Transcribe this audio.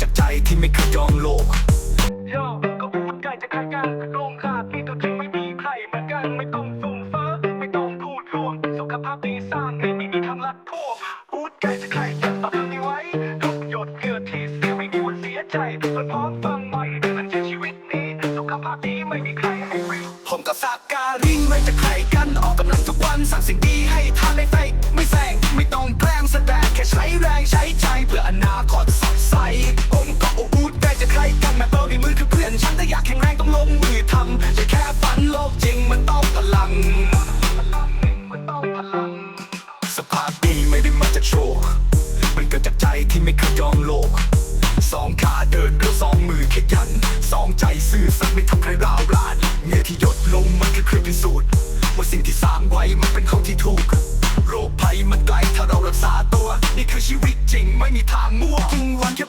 จากใจที่ไม่เคยยอมโลกโยก็พูดใกล้จะขายกันโรงขาดที่ตัวจริงไม่มีใครเหมือนกันไม่ต้องสุ่มเฟ้อไม่ต้องพูดรวมสุขภาพดีสร้างให้ไม่มีทางลักพวกพูดใกล้จะใครจะเอาคำนี้ไว้ทุกหยดเหงื่อที่เสียไม่มีวันเสียใจทุกคนพร้อมฟังไว้มันใช้ชีวิตนี้ สุขภาพดีไม่มีใครให้ฟรีผมกับสากการิงไม่จะใครกันอ แม่เปิลในมือคือเพื่อนฉันแต่อยากแข็งแรงต้องลงมือทำจะแค่ฝันโลกจริงมันต้องพลังมันต้องพลังสภาพดีไม่ได้มาจากโชว์มันเกิดจากใจที่ไม่เคยยอมโลก สองขาเดินเรือสองมือขยัน สองใจซื่อสัตย์ไม่ทำใครร้าวรานเงื่อที่หยดลงมันคือเครื่องพิสูจน์ว่าสิ่งที่สร้างไว้มันเป็นของที่ถูกโรคภัยมันไกลถ้าเรารักษาตัว นี่คือชีวิตจริงไม่มีทางมั่วกินวันแค่